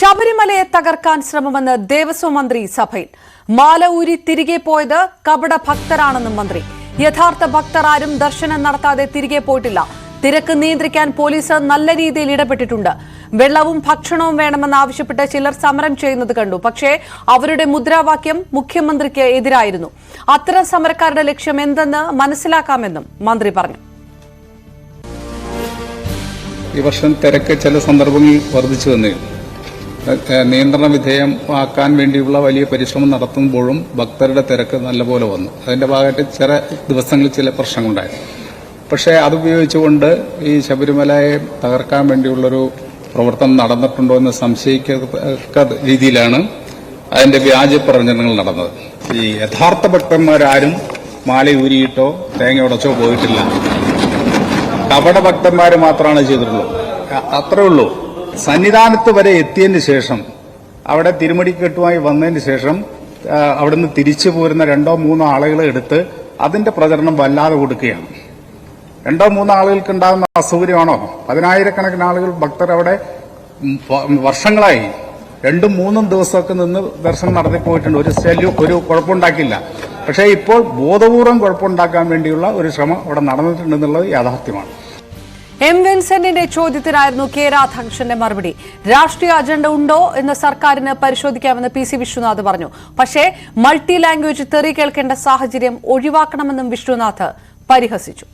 ശബരിമലയെ തകർക്കാൻ ശ്രമമെന്ന് ദേവസ്വം മന്ത്രി സഭയിൽ. മാല ഊരി തിരികെ പോയത് കപട ഭക്തരാണെന്നും മന്ത്രി. യഥാർത്ഥ ഭക്തർ ആരും ദർശനം നടത്താതെ തിരികെ പോയിട്ടില്ല. തിരക്ക് നിയന്ത്രിക്കാൻ പോലീസ് നല്ല രീതിയിൽ ഇടപെട്ടിട്ടുണ്ട്. വെള്ളവും ഭക്ഷണവും വേണമെന്ന് ആവശ്യപ്പെട്ട് ചിലർ സമരം ചെയ്യുന്നത് കണ്ടു. പക്ഷേ അവരുടെ മുദ്രാവാക്യം മുഖ്യമന്ത്രിക്ക് എതിരായിരുന്നു. അത്തരം സമരക്കാരുടെ ലക്ഷ്യം എന്തെന്ന് മനസ്സിലാക്കാമെന്നും മന്ത്രി പറഞ്ഞു. ഈ വർഷം തിരക്ക് ചില സന്ദർഭങ്ങളിൽ വർദ്ധിച്ചു വന്നേ ഏഹ് നിയന്ത്രണ വിധേയമാക്കാൻ വേണ്ടിയുള്ള വലിയ പരിശ്രമം നടത്തുമ്പോഴും ഭക്തരുടെ തിരക്ക് നല്ലപോലെ വന്നു. അതിന്റെ ഭാഗമായിട്ട് ചില ദിവസങ്ങളിൽ ചില പ്രശ്നങ്ങളുണ്ടായിരുന്നു പക്ഷേ അതുപയോഗിച്ചുകൊണ്ട് ഈ ശബരിമലയെ തകർക്കാൻ വേണ്ടിയുള്ളൊരു പ്രവർത്തനം നടന്നിട്ടുണ്ടോ എന്ന് സംശയിക്കത്തക്ക രീതിയിലാണ് അതിന്റെ വ്യാജ പ്രവചനങ്ങൾ നടന്നത്. ഈ യഥാർത്ഥ ഭക്തന്മാരാരും മാല ഊരിയിട്ടോ തേങ്ങ ഉടച്ചോ പോയിട്ടില്ല. കപട ഭക്തന്മാർ മാത്രമാണ് ചെയ്തിട്ടുള്ളൂ അത്രേ ഉള്ളൂ. സന്നിധാനത്ത് വരെ എത്തിയതിന് ശേഷം അവിടെ തിരുമടിക്കെട്ടുമായി വന്നതിന് ശേഷം അവിടുന്ന് തിരിച്ചു പോരുന്ന രണ്ടോ മൂന്നോ ആളുകളെ എടുത്ത് അതിന്റെ പ്രചരണം വല്ലാതെ കൊടുക്കുകയാണ്. രണ്ടോ മൂന്നോ ആളുകൾക്ക് ഉണ്ടാകുന്ന അസൗകര്യമാണോ? പതിനായിരക്കണക്കിന് ആളുകൾ ഭക്തർ അവിടെ വർഷങ്ങളായി. രണ്ടും മൂന്നും ദിവസമൊക്കെ നിന്ന് ദർശനം നടത്തി പോയിട്ടുണ്ട്. ഒരു ശല്യം ഒരു കുഴപ്പമുണ്ടാക്കില്ല പക്ഷേ ഇപ്പോൾ ബോധപൂർവം കുഴപ്പമുണ്ടാക്കാൻ വേണ്ടിയുള്ള ഒരു ശ്രമം അവിടെ നടന്നിട്ടുണ്ടെന്നുള്ളത് യാഥാർത്ഥ്യമാണ്. എം വിൻസെന്റിന്റെ ചോദ്യത്തിനായിരുന്നു കെ രാധാകൃഷ്ണന്റെ മറുപടി. രാഷ്ട്രീയ അജണ്ട ഉണ്ടോ എന്ന് സർക്കാരിന് പരിശോധിക്കാമെന്ന് പി സി വിശ്വനാഥ് പറഞ്ഞു. പക്ഷേ മൾട്ടി ലാംഗ്വേജ് തെറി കേൾക്കേണ്ട സാഹചര്യം ഒഴിവാക്കണമെന്നും വിശ്വനാഥ് പരിഹസിച്ചു.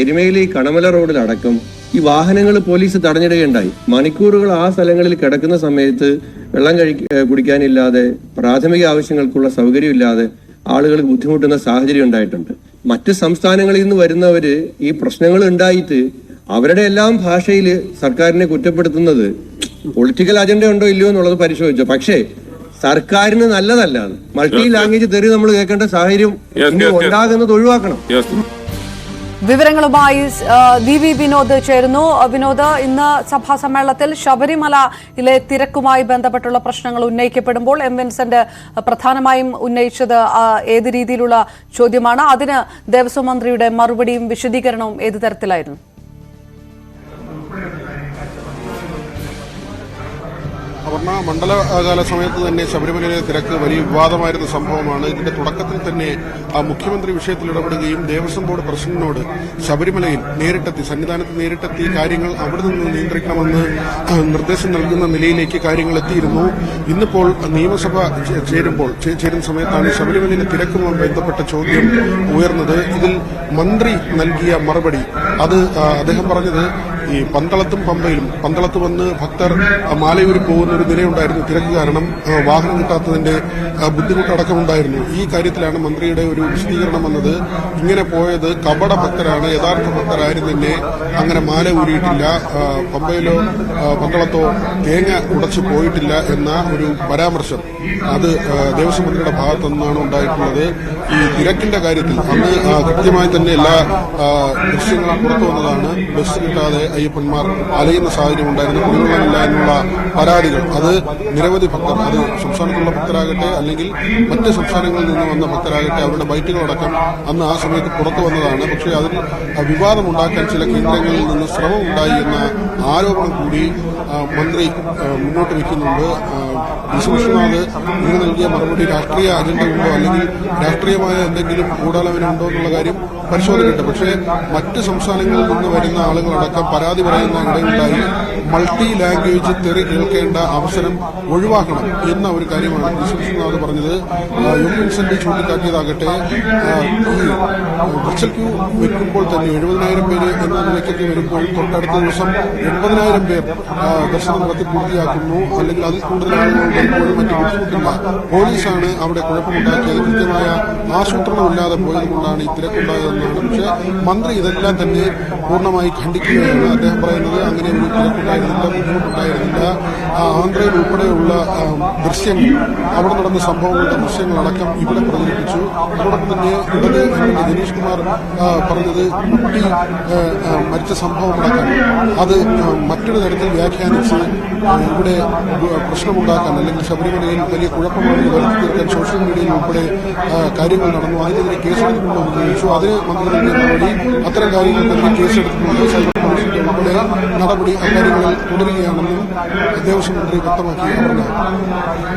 എരുമയിലെ കണമല റോഡിലടക്കം ഈ വാഹനങ്ങൾ പോലീസ് തടഞ്ഞിടുകയുണ്ടായി. മണിക്കൂറുകൾ ആ സ്ഥലങ്ങളിൽ കിടക്കുന്ന സമയത്ത് വെള്ളം കഴി കുടിക്കാനില്ലാതെ പ്രാഥമിക ആവശ്യങ്ങൾക്കുള്ള സൗകര്യമില്ലാതെ ആളുകൾ ബുദ്ധിമുട്ടുന്ന സാഹചര്യം ഉണ്ടായിട്ടുണ്ട്. മറ്റ് സംസ്ഥാനങ്ങളിൽ നിന്ന് വരുന്നവര് ഈ പ്രശ്നങ്ങൾ ഉണ്ടായിട്ട് അവരുടെ എല്ലാം ഭാഷയിൽ സർക്കാരിനെ കുറ്റപ്പെടുത്തുന്നത് പൊളിറ്റിക്കൽ അജണ്ട ഉണ്ടോ ഇല്ലയോ എന്നുള്ളത് പരിശോധിച്ചു പക്ഷേ സർക്കാരിന് നല്ലതല്ലാണ് മൾട്ടി ലാംഗ്വേജ് തെറി നമ്മൾ കേൾക്കേണ്ട സാഹചര്യം. ഉണ്ടാകുന്നത് ഒഴിവാക്കണം. വിവരങ്ങളുമായി ദിവി വിനോദ് ചേരുന്നു. വിനോദ് ഇന്ന് സഭാ സമ്മേളനത്തിൽ ശബരിമലയിലെ തിരക്കുമായി ബന്ധപ്പെട്ടുള്ള പ്രശ്നങ്ങൾ ഉന്നയിക്കപ്പെടുമ്പോൾ എം വിൻസെന്റ് പ്രധാനമായും ഉന്നയിച്ചത് ഏത് രീതിയിലുള്ള ചോദ്യമാണ്? അതിന് ദേവസ്വം മന്ത്രിയുടെ മറുപടിയും വിശദീകരണവും ഏത് തരത്തിലായിരുന്നു? അപർണ മണ്ഡലകാല സമയത്ത് തന്നെ ശബരിമലയിലെ തിരക്ക് വലിയ വിവാദമായിരുന്ന സംഭവമാണ്. ഇതിന്റെ തുടക്കത്തിൽ തന്നെ ആ മുഖ്യമന്ത്രി വിഷയത്തിൽ ഇടപെടുകയും ദേവസ്വം ബോർഡ് പ്രസിഡന്റിനോട് ശബരിമലയിൽ നേരിട്ടെത്തി സന്നിധാനത്ത് നേരിട്ടെത്തി കാര്യങ്ങൾ അവിടെ നിന്ന് നിയന്ത്രിക്കണമെന്ന് നിർദ്ദേശം നൽകുന്ന നിലയിലേക്ക് കാര്യങ്ങൾ എത്തിയിരുന്നു. ഇന്നിപ്പോൾ നിയമസഭ ചേരുമ്പോൾ ചേരുന്ന സമയത്താണ് ശബരിമലയിലെ തിരക്കുമായി ബന്ധപ്പെട്ട ചോദ്യം ഉയർന്നത്. ഇതിൽ മന്ത്രി നൽകിയ മറുപടി അത് അദ്ദേഹം പറഞ്ഞത് ഈ പന്തളത്തും പമ്പയിലും പന്തളത്ത് വന്ന് ഭക്തർ മാലയൂരിൽ പോകുന്ന ഒരു നിലയുണ്ടായിരുന്നു തിരക്ക് കാരണം വാഹനം കിട്ടാത്തതിന്റെ ബുദ്ധിമുട്ടടക്കമുണ്ടായിരുന്നു. ഈ കാര്യത്തിലാണ് മന്ത്രിയുടെ ഒരു വിശദീകരണം വന്നത്. ഇങ്ങനെ പോയത് കപട ഭക്തരാണ് യഥാർത്ഥ ഭക്തരാരും തന്നെ അങ്ങനെ മാല ഊരിയിട്ടില്ല. പമ്പയിലോ പന്തളത്തോ തേങ്ങ ഉടച്ചു പോയിട്ടില്ല എന്ന ഒരു പരാമർശം അത് ദേവസ്വം മന്ത്രിയുടെ ഭാഗത്തു നിന്നാണ് ഉണ്ടായിട്ടുള്ളത്. ഈ തിരക്കിന്റെ കാര്യത്തിൽ അന്ന് കൃത്യമായി തന്നെ എല്ലാ ദൃശ്യങ്ങളും പുറത്തു വന്നതാണ്. ബസ് കിട്ടാതെ അയ്യപ്പന്മാർ അലയുന്ന സാഹചര്യം ഉണ്ടായിരുന്നു. കുടിവെള്ളമില്ല എന്നുള്ള പരാതികൾ. അത് നിരവധി ഭക്തർ അത് സംസ്ഥാനത്തുള്ള ഭക്തരാകട്ടെ അല്ലെങ്കിൽ മറ്റ് സംസ്ഥാനങ്ങളിൽ നിന്ന് വന്ന ഭക്തരാകട്ടെ അവരുടെ ബൈറ്റുകളടക്കം അന്ന് ആ സമയത്ത് പുറത്തു വന്നതാണ്. പക്ഷേ അതിൽ വിവാദമുണ്ടാക്കാൻ ചില കേന്ദ്രങ്ങളിൽ നിന്ന് ശ്രമമുണ്ടായി എന്ന ആരോപണം കൂടി മന്ത്രി മുന്നോട്ട് വയ്ക്കുന്നുണ്ട്. വിശ്വനാഥ് ഇതിന് നൽകിയ മറുപടി രാഷ്ട്രീയ അജണ്ട ഉണ്ടോ അല്ലെങ്കിൽ രാഷ്ട്രീയമായ എന്തെങ്കിലും ഗൂഢാലോചനയുണ്ടോ എന്നുള്ള കാര്യം പരിശോധിക്കട്ടെ. പക്ഷേ മറ്റ് സംസ്ഥാനങ്ങളിൽ നിന്ന് വരുന്ന ആളുകളടക്കം പരാതി പറയുന്ന ഇടയുണ്ടായി. മൾട്ടി ലാംഗ്വേജ് തെറി കേൾക്കേണ്ട അവസരം ഒഴിവാക്കണം എന്ന ഒരു കാര്യമാണ് വിശ്വസിക്കുന്നത് പറഞ്ഞത്. യുഎൻസിന്റെ വിൻസെന്റ് ചൂണ്ടിക്കാട്ടിയതാകട്ടെ ഈ വിർച്വൽ ക്യൂ വെക്കുമ്പോൾ തന്നെ എഴുപതിനായിരം പേര് എന്ന നിലയ്ക്കൊക്കെ വരുമ്പോൾ തൊട്ടടുത്ത ദിവസം എൺപതിനായിരം പേർ ദർശനം നടത്തി പൂർത്തിയാക്കുന്നു. അല്ലെങ്കിൽ അതിൽ ആളുകൾ ബുദ്ധിമുട്ടില്ല പോലീസാണ് അവിടെ കുഴപ്പമുണ്ടാക്കിയത്. കൃത്യമായ ആസൂത്രണമില്ലാതെ പോയത് കൊണ്ടാണ് ഈ തിരക്കുണ്ടായതെന്നാണ്. പക്ഷേ മന്ത്രി ഇതെല്ലാം തന്നെ പൂർണമായി ഖണ്ഡിക്കുകയാണ്. അദ്ദേഹം പറയുന്നത് അങ്ങനെ ഒരു തിരക്കുണ്ടായിരുന്നില്ല ബുദ്ധിമുട്ടുണ്ടായിരുന്നില്ല. ആന്ധ്രയിൽ ഉൾപ്പെടെയുള്ള ദൃശ്യങ്ങൾ അവിടെ നടന്ന സംഭവങ്ങളുടെ ദൃശ്യങ്ങളടക്കം ഇവിടെ പ്രചരിപ്പിച്ചു. അതോടൊപ്പം തന്നെ ഇടത് എം. ദിനേഷ് കുമാർ പറഞ്ഞത് കുട്ടി മരിച്ച സംഭവമടക്കം അത് മറ്റൊരു തരത്തിൽ വ്യാഖ്യാനിച്ച് ഇവിടെ പ്രശ്നമുണ്ടാക്കാൻ അല്ലെങ്കിൽ ശബരിമലയിൽ വലിയ കുഴപ്പമാണെന്ന് വരുത്തി തീർക്കാൻ സോഷ്യൽ മീഡിയയിൽ ഉൾപ്പെടെ കാര്യങ്ങൾ നടന്നു. അതിനെതിരെ കേസെടുത്തിട്ടുണ്ടോ എന്ന് ചോദിച്ചു അതിന് മന്ത്രി നൽകിയ മറുപടി അത്തരം കാര്യങ്ങൾക്കെതിരെ കേസെടുത്തിട്ടുണ്ട് സൈബർ കമ്മീഷന്റെ നടപടി അക്കാര്യങ്ങളിൽ തുടരുകയാണെന്നും ദേവസ്വം മന്ത്രി വ്യക്തമാക്കി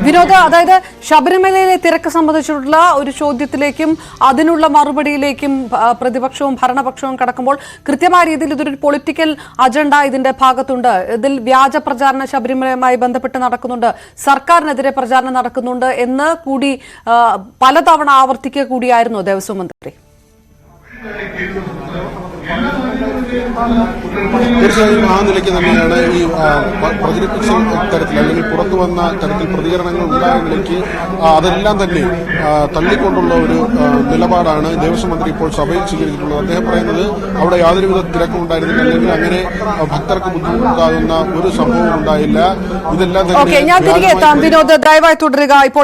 വിനോദ് അതായത് ശബരിമലയിലെ തിരക്ക് സംബന്ധിച്ചിട്ടുള്ള ഒരു ചോദ്യത്തിലേക്കും അതിനുള്ള മറുപടിയിലേക്കും പ്രതിപക്ഷവും ഭരണപക്ഷവും കടക്കുമ്പോൾ കൃത്യമായ രീതിയിൽ ഇതൊരു പൊളിറ്റിക്കൽ അജണ്ട ഇതിന്റെ ഭാഗത്തുണ്ട്. ഇതിൽ വ്യാജ പ്രചാരണ ശബരിമലയുമായി ബന്ധപ്പെട്ട് നടക്കുന്നുണ്ട്. സർക്കാരിനെതിരെ പ്രചാരണം നടക്കുന്നുണ്ട് എന്ന് കൂടി പലതവണ ആവർത്തിക്കുക കൂടിയായിരുന്നു ദേവസ്വം മന്ത്രി. തീർച്ചയായും ആ നിലയ്ക്ക് തന്നെയാണ് ഈ പ്രചരിപ്പിച്ച തരത്തിൽ അല്ലെങ്കിൽ പുറത്തു വന്ന തരത്തിൽ പ്രതികരണങ്ങൾ ഉണ്ടായ നിലയ്ക്ക് അതെല്ലാം തന്നെ തള്ളിക്കൊണ്ടുള്ള ഒരു നിലപാടാണ് ദേവസ്വം മന്ത്രി ഇപ്പോൾ സഭയിൽ സ്വീകരിച്ചിട്ടുള്ളത്. അദ്ദേഹം പറയുന്നത് അവിടെ യാതൊരുവിധ തിരക്കും ഉണ്ടായിരുന്നില്ല. അല്ലെങ്കിൽ അങ്ങനെ ഭക്തർക്ക് ബുദ്ധിമുട്ടുണ്ടാകുന്ന ഒരു സംഭവം ഉണ്ടായില്ല. ഇതെല്ലാം ഞാൻ തിരികെ എത്താം. വിനോദ് ദയവായി തുടരുക. ഇപ്പോൾ